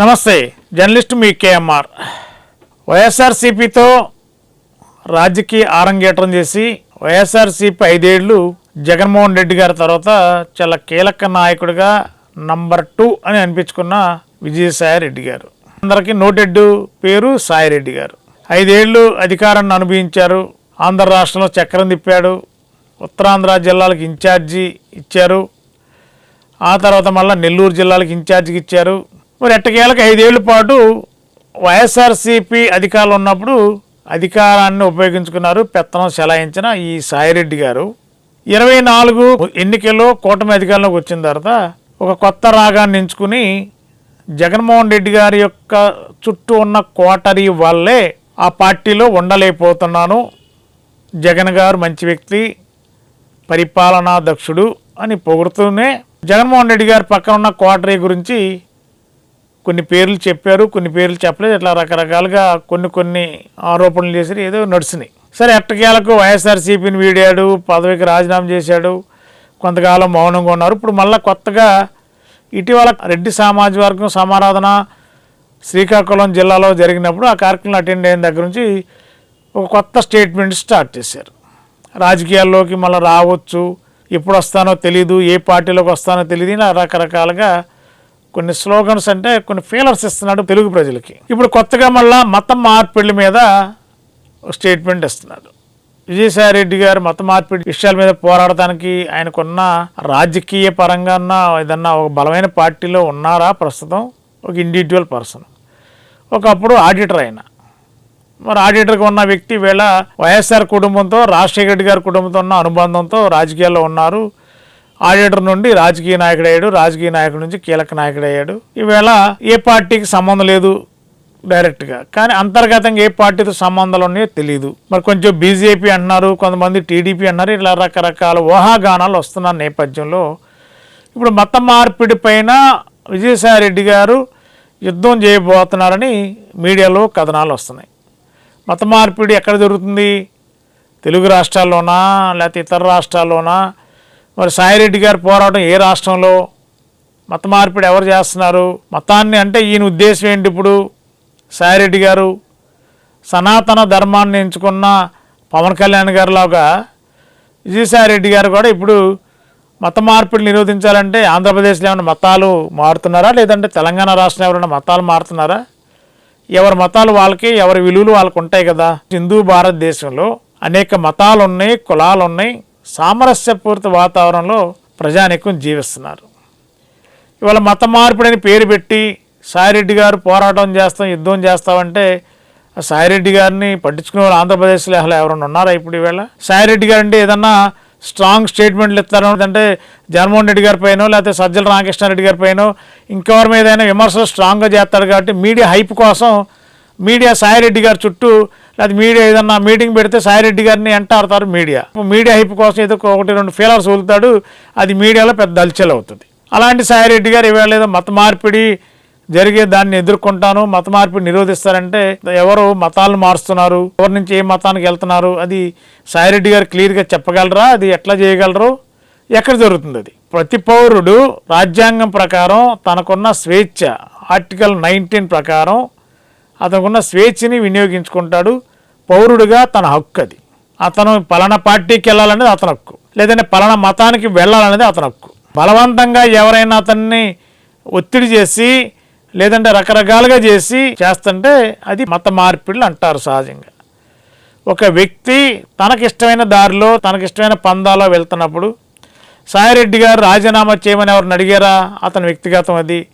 నమస్తే జర్నలిస్ట్ మీ కేఎంఆర్. వైఎస్ఆర్సీపీతో రాజకీయ ఆరంగేట్రం చేసి వైఎస్ఆర్సీపీ ఐదేళ్ళు జగన్మోహన్ రెడ్డి గారి తర్వాత చాలా కీలక నాయకుడిగా నంబర్ టూ అని అనిపించుకున్న విజయసాయి రెడ్డి గారు. అందరికీ నోటెడ్డు పేరు సాయిరెడ్డి గారు. ఐదేళ్ళు అధికారాన్ని అనుభవించారు. ఆంధ్ర రాష్ట్రంలో చక్రం తిప్పాడు. ఉత్తరాంధ్ర జిల్లాలకు ఇన్ఛార్జి ఇచ్చారు. ఆ తర్వాత మళ్ళీ నెల్లూరు జిల్లాలకు ఇన్ఛార్జికి ఇచ్చారు. మరి ఎట్టకేలకు ఐదేళ్ళ పాటు వైఎస్ఆర్సీపీ అధికారులు ఉన్నప్పుడు అధికారాన్ని ఉపయోగించుకున్నారు పెత్తనం చెలాయించిన ఈ సాయిరెడ్డి గారు. ఇరవై నాలుగు ఎన్నికల్లో కూటమి అధికారంలోకి వచ్చిన తర్వాత ఒక కొత్త రాగాన్ని ఎంచుకుని జగన్మోహన్ రెడ్డి గారి యొక్క చుట్టూ ఉన్న కోటరీ వల్లే ఆ పార్టీలో ఉండలేకపోతున్నాను. జగన్ గారు మంచి వ్యక్తి పరిపాలనా దక్షుడు అని పొగుడుతూనే జగన్మోహన్ రెడ్డి గారి పక్కన ఉన్న కోటరీ గురించి కొన్ని పేర్లు చెప్పారు కొన్ని పేర్లు చెప్పలేదు. ఇట్లా రకరకాలుగా కొన్ని కొన్ని ఆరోపణలు చేసి ఏదో నడిచినాయి సరే ఎట్టకేలకు వైఎస్ఆర్సీపీని వీడాడు పదవికి రాజీనామా చేశాడు కొంతకాలం మౌనంగా ఉన్నారు. ఇప్పుడు మళ్ళీ కొత్తగా ఇటీవల రెడ్డి సామాజ వర్గం సమారాధన శ్రీకాకుళం జిల్లాలో జరిగినప్పుడు ఆ కార్యక్రమం అటెండ్ అయిన దగ్గర నుంచి ఒక కొత్త స్టేట్మెంట్ స్టార్ట్ చేశారు. రాజకీయాల్లోకి మళ్ళీ రావచ్చు ఎప్పుడు వస్తానో తెలీదు ఏ పార్టీలోకి వస్తానో తెలియదు ఇలా రకరకాలుగా కొన్ని స్లోగన్స్ అంటే కొన్ని ఫీలర్స్ ఇస్తున్నాడు తెలుగు ప్రజలకి. ఇప్పుడు కొత్తగా మళ్ళా మతం మార్పిడి మీద స్టేట్మెంట్ ఇస్తున్నాడు. విజయసాయి రెడ్డి గారు మత మార్పిడి విషయాల మీద పోరాడటానికి ఆయనకున్న రాజకీయ పరంగా ఉన్న ఏదన్నా ఒక బలమైన పార్టీలో ఉన్నారా ప్రస్తుతం? ఒక ఇండివిజువల్ పర్సన్ ఒకప్పుడు ఆడిటర్ ఆయన. మరి ఆడిటర్గా ఉన్న వ్యక్తి వేళ వైఎస్ఆర్ కుటుంబంతో రాజశేఖర రెడ్డి గారి కుటుంబంతో ఉన్న అనుబంధంతో రాజకీయాల్లో ఉన్నారు. ఆడిటర్ నుండి రాజకీయ నాయకుడు అయ్యాడు రాజకీయ నాయకుడి నుంచి కీలక నాయకుడు అయ్యాడు. ఈవేళ ఏ పార్టీకి సంబంధం లేదు డైరెక్ట్గా కానీ అంతర్గతంగా ఏ పార్టీతో సంబంధాలు ఉన్నాయో తెలియదు మరి కొంచెం బీజేపీ అంటున్నారు కొంతమంది టీడీపీ అన్నారు ఇలా రకరకాల ఊహాగానాలు వస్తున్న నేపథ్యంలో ఇప్పుడు మత మార్పిడి పైన విజయసాయి రెడ్డి గారు యుద్ధం చేయబోతున్నారని మీడియాలో కథనాలు వస్తున్నాయి. మత మార్పిడి ఎక్కడ జరుగుతుంది? తెలుగు రాష్ట్రాల్లోనా లేకపోతే ఇతర రాష్ట్రాల్లోనా? మరి సాయిరెడ్డి గారి పోరాటం ఏ రాష్ట్రంలో మత మార్పిడి ఎవరు చేస్తున్నారు? మతాన్ని అంటే ఈయన ఉద్దేశం ఏంటి ఇప్పుడు? సాయిరెడ్డి గారు సనాతన ధర్మాన్ని ఎంచుకున్న పవన్ కళ్యాణ్ గారిలాగా విజయసాయిరెడ్డి గారు కూడా ఇప్పుడు మత మార్పిడి నిరోధించాలంటే ఆంధ్రప్రదేశ్లో ఏమైనా మతాలు మారుతున్నారా? లేదంటే తెలంగాణ రాష్ట్రంలో ఎవరైనా మతాలు మారుతున్నారా? ఎవరి మతాలు వాళ్ళకి ఎవరి విలువలు వాళ్ళకు ఉంటాయి కదా? హిందూ భారతదేశంలో అనేక మతాలు ఉన్నాయి కులాలు ఉన్నాయి సామరస్యపూరిత వాతావరణంలో ప్రజానీకం జీవిస్తున్నారు. ఇవాళ మత మార్పిడిని పేరు పెట్టి సాయిరెడ్డి గారు పోరాటం చేస్తాం యుద్ధం చేస్తామంటే సాయిరెడ్డి గారిని పట్టించుకునే వాళ్ళు ఆంధ్రప్రదేశ్లో అసలు ఎవరైనా ఉన్నారా ఇప్పుడు ఈవేళ సాయిరెడ్డి గారు అంటే ఏదన్నా స్ట్రాంగ్ స్టేట్మెంట్లు ఇస్తారో అంటే జగన్మోహన్ రెడ్డి గారి పైన లేకపోతే సజ్జల రామకృష్ణారెడ్డి గారి పైన ఇంకెవరి మీద అయినా విమర్శలు స్ట్రాంగ్గా చేస్తాడు కాబట్టి మీడియా హైప్ కోసం మీడియా సాయిరెడ్డి గారి చుట్టూ లేదా మీడియా ఏదన్నా మీటింగ్ పెడితే సాయిరెడ్డి గారిని ఎంటాడతారు మీడియా. మీడియా హైప్ కోసం ఏదో ఒకటి రెండు ఫీలర్స్ వదులుతాడు అది మీడియాలో పెద్ద దల్చల్ అవుతుంది. అలాంటి సాయిరెడ్డి గారు ఇవాళ ఏదో మత మార్పిడి జరిగే దాన్ని ఎదుర్కొంటాను మత మార్పిడి నిరోధిస్తారంటే ఎవరు మతాలను మారుస్తున్నారు ఎవరి నుంచి ఏ మతానికి వెళ్తున్నారు అది సాయిరెడ్డి గారు క్లియర్గా చెప్పగలరా అది ఎట్లా చేయగలరు ఎక్కడ జరుగుతుంది అది? ప్రతి పౌరుడు రాజ్యాంగం ప్రకారం తనకున్న స్వేచ్ఛ ఆర్టికల్ నైన్టీన్ ప్రకారం అతనుకున్న స్వేచ్ఛని వినియోగించుకుంటాడు. పౌరుడిగా తన హక్కు అది. అతను పలానా పార్టీకి వెళ్ళాలనేది అతని హక్కు. లేదంటే పలానా మతానికి వెళ్ళాలనేది అతని హక్కు. బలవంతంగా ఎవరైనా అతన్ని ఒత్తిడి చేసి లేదంటే రకరకాలుగా చేసి చేస్తుంటే అది మత మార్పిడులు అంటారు సహజంగా. ఒక వ్యక్తి తనకిష్టమైన దారిలో తనకిష్టమైన పందాలో వెళ్తున్నప్పుడు సాయిరెడ్డి గారు రాజీనామా చేయమని ఎవరిని అడిగారా? అతని వ్యక్తిగతం అది.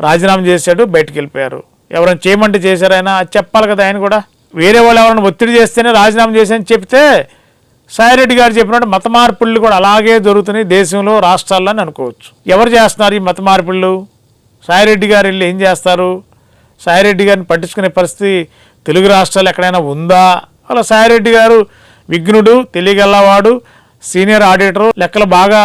రాజీనామా చేశాడు బయటికి వెళ్ళిపోయారు. ఎవరైనా చేయమంటే చేశారైనా అది చెప్పాలి కదా ఆయన కూడా. వేరే వాళ్ళు ఎవరైనా ఒత్తిడి చేస్తేనే రాజీనామా చేశారని చెప్తే సాయిరెడ్డి గారు చెప్పినట్టు మత మార్పుళ్ళు కూడా అలాగే జరుగుతున్నాయి దేశంలో రాష్ట్రాల్లో అని అనుకోవచ్చు. ఎవరు చేస్తున్నారు ఈ మత మార్పుళ్ళు సాయిరెడ్డి గారు వెళ్ళి ఏం చేస్తారు? సాయిరెడ్డి గారిని పట్టించుకునే పరిస్థితి తెలుగు రాష్ట్రాలు ఎక్కడైనా ఉందా? అలా సాయిరెడ్డి గారు విఘ్నుడు తెలియగలవాడు సీనియర్ ఆడిటర్ లెక్కలు బాగా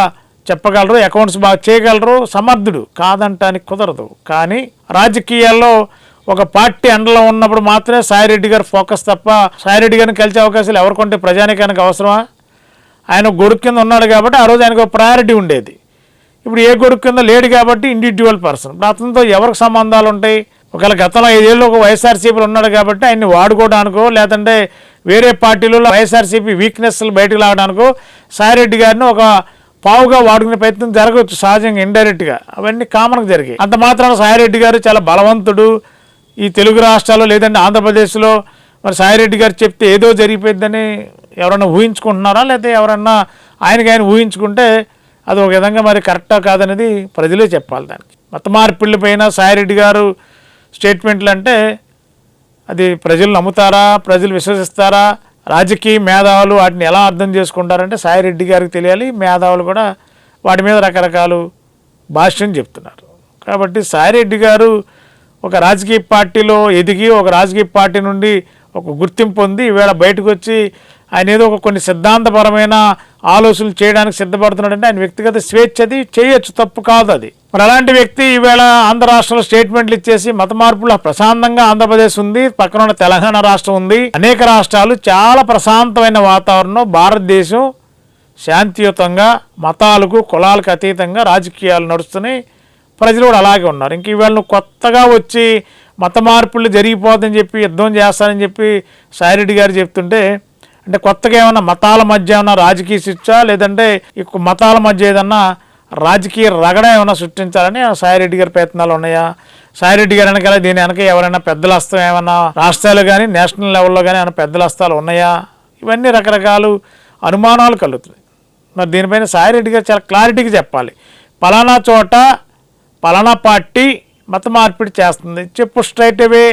చెప్పగలరు అకౌంట్స్ బాగా చేయగలరు సమర్థుడు. కాదంటానికి కుదరదు. కానీ రాజకీయాల్లో ఒక పార్టీ అండలో ఉన్నప్పుడు మాత్రమే సాయిరెడ్డి గారు ఫోకస్ తప్ప సాయిరెడ్డి గారిని కలిసే అవకాశాలు ఎవరికొంటే ప్రజానికానికి అవసరమా? ఆయన గొడుగు కింద ఉన్నాడు కాబట్టి ఆ రోజు ఆయనకు ప్రయారిటీ ఉండేది. ఇప్పుడు ఏ గొడుగు కింద లేడు కాబట్టి ఇండివిజువల్ పర్సన్ ఇప్పుడు అతనితో ఎవరికి సంబంధాలు ఉంటాయి? ఒకవేళ గతంలో ఐదేళ్ళు ఒక వైఎస్ఆర్సీపీలో ఉన్నాడు కాబట్టి ఆయన్ని వాడుకోవడానికో లేదంటే వేరే పార్టీలలో వైఎస్ఆర్సీపీ వీక్నెస్లు బయటకు లాగడానికో సాయిరెడ్డి గారిని ఒక పావుగా వాడుకునే ప్రయత్నం జరగవచ్చు సహజంగా ఇండైరెక్ట్గా అవన్నీ కామన్గా జరిగాయి. అంత మాత్రాన సాయిరెడ్డి గారు చాలా బలవంతుడు ఈ తెలుగు రాష్ట్రాల్లో లేదంటే ఆంధ్రప్రదేశ్లో మరి సాయిరెడ్డి గారు చెప్తే ఏదో జరిగిపోయిందని ఎవరన్నా ఊహించుకుంటున్నారా? లేకపోతే ఎవరన్నా ఆయనకి ఆయన ఊహించుకుంటే అది ఒక విధంగా మరి కరెక్టా కాదనేది ప్రజలే చెప్పాలి దానికి. మత మార్పిళ్ళ పైన సాయిరెడ్డి గారు స్టేట్మెంట్లు అంటే అది ప్రజలు నమ్ముతారా? ప్రజలు విశ్వసిస్తారా? రాజకీయ మేధావులు వాటిని ఎలా అర్థం చేసుకుంటారంటే సాయిరెడ్డి గారికి తెలియాలి. మేధావులు కూడా వాటి మీద రకరకాలు భాష్యం చెప్తున్నారు. కాబట్టి సాయిరెడ్డి గారు ఒక రాజకీయ పార్టీలో ఎదిగి ఒక రాజకీయ పార్టీ నుండి ఒక గుర్తింపు పొంది ఈవేళ బయటకు వచ్చి ఆయన ఏదో ఒక కొన్ని సిద్ధాంతపరమైన ఆలోచనలు చేయడానికి సిద్ధపడుతున్నాడంటే ఆయన వ్యక్తిగత స్వేచ్ఛ అది చేయొచ్చు తప్పు కాదు అది. మరి అలాంటి వ్యక్తి ఈవేళ ఆంధ్ర రాష్ట్రంలో స్టేట్మెంట్లు ఇచ్చేసి మత మార్పులు ప్రశాంతంగా ఆంధ్రప్రదేశ్ ఉంది పక్కన ఉన్న తెలంగాణ రాష్ట్రం ఉంది అనేక రాష్ట్రాలు చాలా ప్రశాంతమైన వాతావరణం భారతదేశం శాంతియుతంగా మతాలకు కులాలకు అతీతంగా రాజకీయాలు నడుస్తున్నాయి. ప్రజలు కూడా అలాగే ఉన్నారు. ఇంక ఇవాళ నువ్వు కొత్తగా వచ్చి మత మార్పులు జరిగిపోతుందని చెప్పి యుద్ధం చేస్తానని చెప్పి సాయిరెడ్డి గారు చెప్తుంటే అంటే కొత్తగా ఏమన్నా మతాల మధ్య ఏమన్నా రాజకీయ శిక్ష లేదంటే ఈ మతాల మధ్య ఏదన్నా రాజకీయ రగడ ఏమైనా సృష్టించాలని సాయిరెడ్డి గారి ప్రయత్నాలు ఉన్నాయా? సాయిరెడ్డి గారు వెనకాల దీని వెనక ఎవరైనా పెద్దల హస్తం ఏమైనా రాష్ట్రాలు కానీ నేషనల్ లెవెల్లో కానీ ఏమైనా పెద్దల హస్తాలు ఉన్నాయా? ఇవన్నీ రకరకాలు అనుమానాలు కలుగుతున్నాయి. మరి దీనిపైన సాయిరెడ్డి గారు చాలా క్లారిటీగా చెప్పాలి. పలానా చోట పలానా పార్టీ మత మార్పిడి చేస్తుంది. చెప్పు స్ట్రైట్ అవే.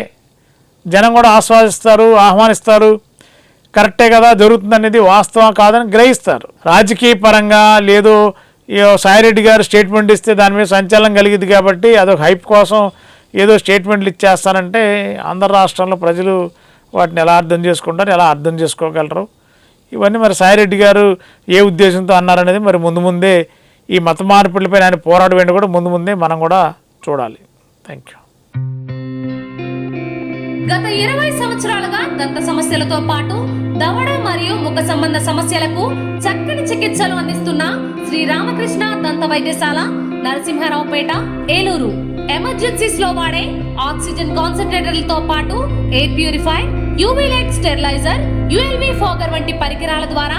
జనం కూడా ఆస్వాదిస్తారు ఆహ్వానిస్తారు. కరెక్టే కదా జరుగుతుంది అనేది వాస్తవం కాదని గ్రహిస్తారు. రాజకీయ పరంగా లేదు ఈ సాయిరెడ్డి గారు స్టేట్మెంట్ ఇస్తే దాని మీద సంచలనం కలిగింది కాబట్టి అదొక హైప్ కోసం ఏదో స్టేట్మెంట్లు ఇచ్చేస్తానంటే ఆంధ్ర రాష్ట్రంలో ప్రజలు వాటిని ఎలా అర్థం చేసుకుంటారు ఎలా అర్థం చేసుకోగలరు? ఇవన్నీ మరి సాయిరెడ్డి గారు ఏ ఉద్దేశంతో అన్నారనేది మరి ముందు ముందే ఈ మత మార్పులపై ఆయన పోరాడమేంటి కూడా ముందు ముందే మనం కూడా చూడాలి. థ్యాంక్ యూ గత ఇరవై సంవత్సరాలుగా దంత సమస్యలతో పాటు దవడ మరియు ముఖ సంబంధ సమస్యలకు చక్కని చికిత్సలు అందిస్తున్న శ్రీ రామకృష్ణ దంత వైద్యశాల నరసింహారావుపేట ఏలూరు. ఎమర్జెన్సీస్లో వాడే ఆక్సిజన్ కాన్సన్ట్రేటర్లతో పాటు air purify UV light steriliser ULV fogger వంటి పరికరాల ద్వారా